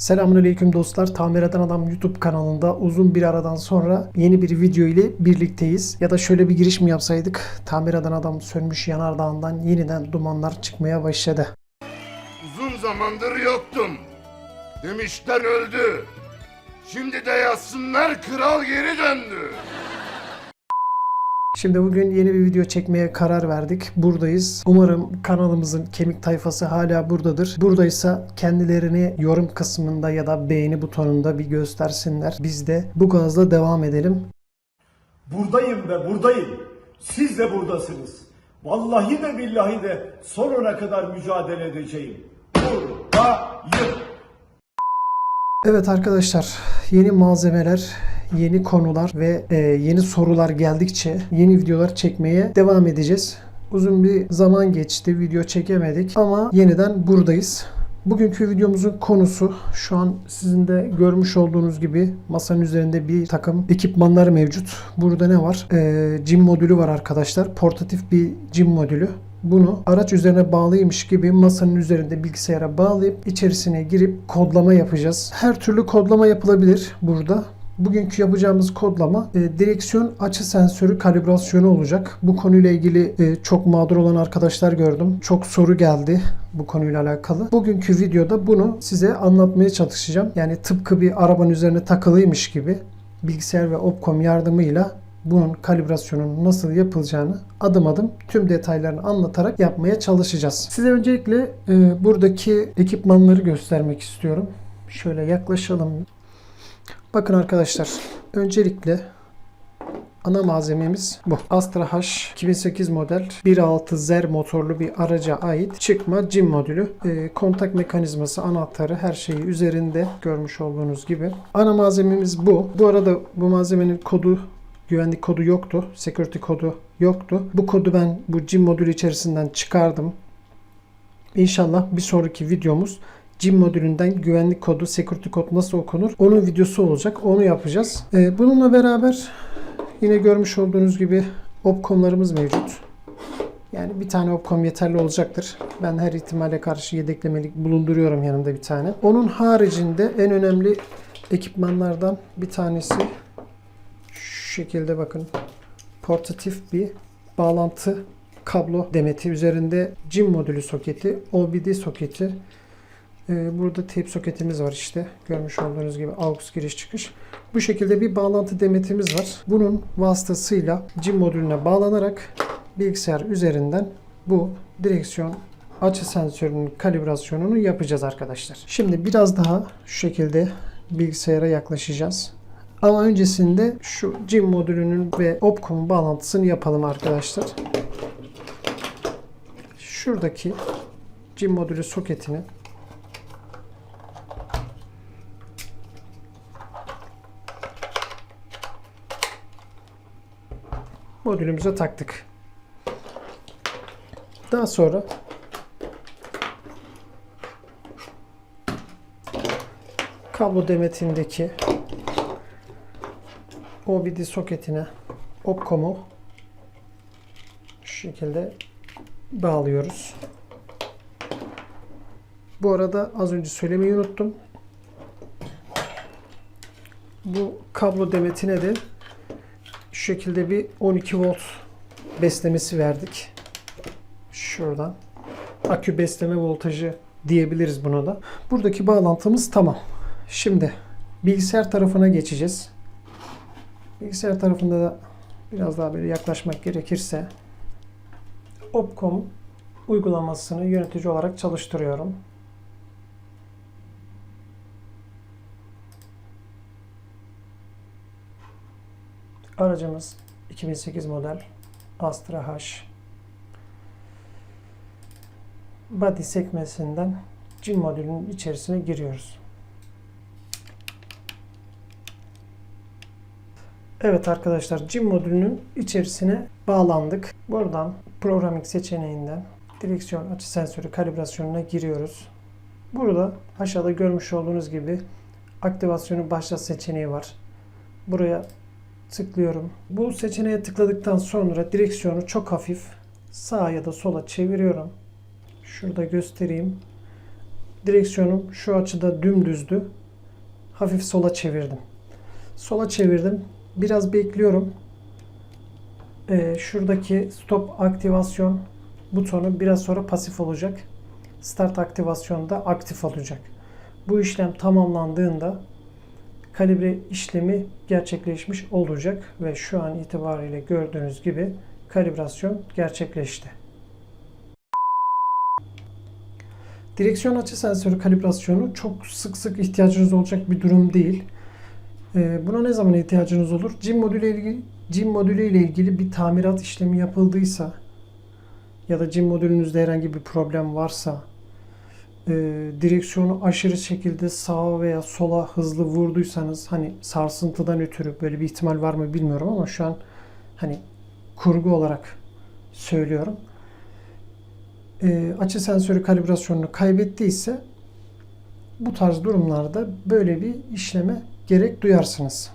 Selamünaleyküm dostlar. Tamir Eden Adam YouTube kanalında uzun bir aradan sonra yeni bir video ile birlikteyiz. Ya da şöyle bir giriş mi yapsaydık? Tamir Eden Adam sönmüş yanardağından yeniden dumanlar çıkmaya başladı. Uzun zamandır yoktum. Demişler öldü. Şimdi de yazsınlar kral geri döndü. Şimdi bugün yeni bir video çekmeye karar verdik. Buradayız. Umarım kanalımızın kemik tayfası hala buradadır. Buradaysa kendilerini yorum kısmında ya da beğeni butonunda bir göstersinler. Biz de bu gazla devam edelim. Buradayım ve buradayım. Siz de buradasınız. Vallahi de billahi de sonuna kadar mücadele edeceğim. Buradayım. Evet arkadaşlar yeni malzemeler, yeni konular ve e, yeni sorular geldikçe yeni videolar çekmeye devam edeceğiz. Uzun bir zaman geçti video çekemedik ama yeniden buradayız. Bugünkü videomuzun konusu şu an sizin de görmüş olduğunuz gibi masanın üzerinde bir takım ekipmanlar mevcut. Burada ne var? Ee, Jim modülü var arkadaşlar. Portatif bir Jim modülü. Bunu araç üzerine bağlıymış gibi masanın üzerinde bilgisayara bağlayıp içerisine girip kodlama yapacağız. Her türlü kodlama yapılabilir burada. Bugünkü yapacağımız kodlama e, direksiyon açı sensörü kalibrasyonu olacak. Bu konuyla ilgili e, çok mağdur olan arkadaşlar gördüm. Çok soru geldi bu konuyla alakalı. Bugünkü videoda bunu size anlatmaya çalışacağım. Yani tıpkı bir arabanın üzerine takılıymış gibi bilgisayar ve Opcom yardımıyla bunun kalibrasyonunun nasıl yapılacağını adım adım tüm detaylarını anlatarak yapmaya çalışacağız. Size öncelikle e, buradaki ekipmanları göstermek istiyorum. Şöyle yaklaşalım. Bakın arkadaşlar öncelikle ana malzememiz bu. Astra H 2008 model 1.6 Zer motorlu bir araca ait çıkma cim modülü. Ee, kontak mekanizması, anahtarı her şeyi üzerinde görmüş olduğunuz gibi. Ana malzememiz bu. Bu arada bu malzemenin kodu güvenlik kodu yoktu. Security kodu yoktu. Bu kodu ben bu cim modülü içerisinden çıkardım. İnşallah bir sonraki videomuz Jim modülünden güvenlik kodu, security kod nasıl okunur? Onun videosu olacak. Onu yapacağız. Ee, bununla beraber yine görmüş olduğunuz gibi opcomlarımız mevcut. Yani bir tane opcom yeterli olacaktır. Ben her ihtimale karşı yedeklemelik bulunduruyorum yanımda bir tane. Onun haricinde en önemli ekipmanlardan bir tanesi şu şekilde bakın. Portatif bir bağlantı kablo demeti. Üzerinde Jim modülü soketi, OBD soketi, Burada tape soketimiz var işte. Görmüş olduğunuz gibi aux giriş çıkış. Bu şekilde bir bağlantı demetimiz var. Bunun vasıtasıyla Jim modülüne bağlanarak bilgisayar üzerinden bu direksiyon açı sensörünün kalibrasyonunu yapacağız arkadaşlar. Şimdi biraz daha şu şekilde bilgisayara yaklaşacağız. Ama öncesinde şu Jim modülünün ve Opcom bağlantısını yapalım arkadaşlar. Şuradaki Jim modülü soketini modülümüze taktık. Daha sonra kablo demetindeki OBD soketine Opcom'u şu şekilde bağlıyoruz. Bu arada az önce söylemeyi unuttum. Bu kablo demetine de şu şekilde bir 12 volt beslemesi verdik. Şuradan. Akü besleme voltajı diyebiliriz buna da. Buradaki bağlantımız tamam. Şimdi bilgisayar tarafına geçeceğiz. Bilgisayar tarafında da biraz daha böyle yaklaşmak gerekirse Opcom uygulamasını yönetici olarak çalıştırıyorum. Aracımız 2008 model Astra H. Body sekmesinden Jim modülünün içerisine giriyoruz. Evet arkadaşlar Jim modülünün içerisine bağlandık. Buradan programming seçeneğinden direksiyon açı sensörü kalibrasyonuna giriyoruz. Burada aşağıda görmüş olduğunuz gibi aktivasyonu başlat seçeneği var. Buraya tıklıyorum. Bu seçeneğe tıkladıktan sonra direksiyonu çok hafif sağa ya da sola çeviriyorum. Şurada göstereyim. Direksiyonum şu açıda dümdüzdü. Hafif sola çevirdim. Sola çevirdim. Biraz bekliyorum. Ee, şuradaki stop aktivasyon butonu biraz sonra pasif olacak. Start aktivasyonda aktif olacak. Bu işlem tamamlandığında kalibre işlemi gerçekleşmiş olacak ve şu an itibariyle gördüğünüz gibi kalibrasyon gerçekleşti. Direksiyon açı sensörü kalibrasyonu çok sık sık ihtiyacınız olacak bir durum değil. Ee, buna ne zaman ihtiyacınız olur? CIM modülü ile ilgili, CIM modülü ile ilgili bir tamirat işlemi yapıldıysa ya da CIM modülünüzde herhangi bir problem varsa e, direksiyonu aşırı şekilde sağa veya sola hızlı vurduysanız hani sarsıntıdan ötürü böyle bir ihtimal var mı bilmiyorum ama şu an hani kurgu olarak söylüyorum. E, açı sensörü kalibrasyonunu kaybettiyse bu tarz durumlarda böyle bir işleme gerek duyarsınız.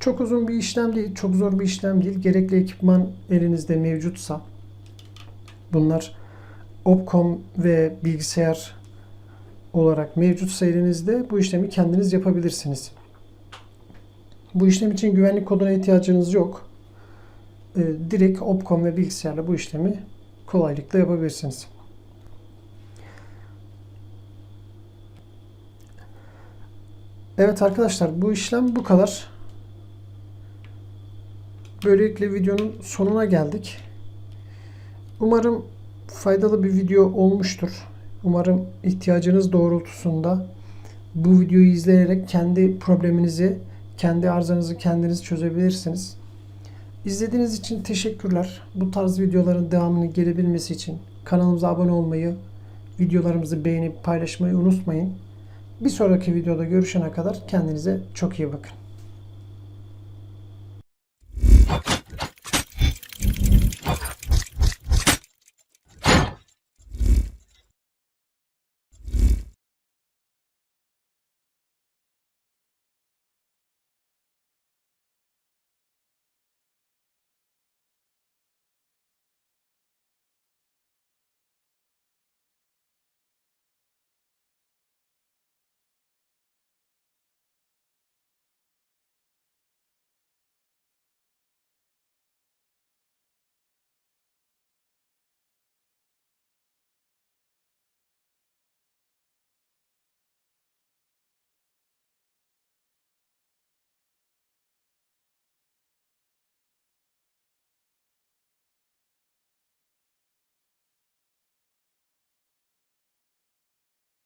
Çok uzun bir işlem değil, çok zor bir işlem değil. Gerekli ekipman elinizde mevcutsa bunlar Opcom ve bilgisayar olarak mevcutsa elinizde bu işlemi kendiniz yapabilirsiniz. Bu işlem için güvenlik koduna ihtiyacınız yok. Ee, direkt Opcom ve bilgisayarla bu işlemi kolaylıkla yapabilirsiniz. Evet arkadaşlar bu işlem bu kadar. Böylelikle videonun sonuna geldik. Umarım faydalı bir video olmuştur. Umarım ihtiyacınız doğrultusunda bu videoyu izleyerek kendi probleminizi, kendi arızanızı kendiniz çözebilirsiniz. İzlediğiniz için teşekkürler. Bu tarz videoların devamını gelebilmesi için kanalımıza abone olmayı, videolarımızı beğenip paylaşmayı unutmayın. Bir sonraki videoda görüşene kadar kendinize çok iyi bakın.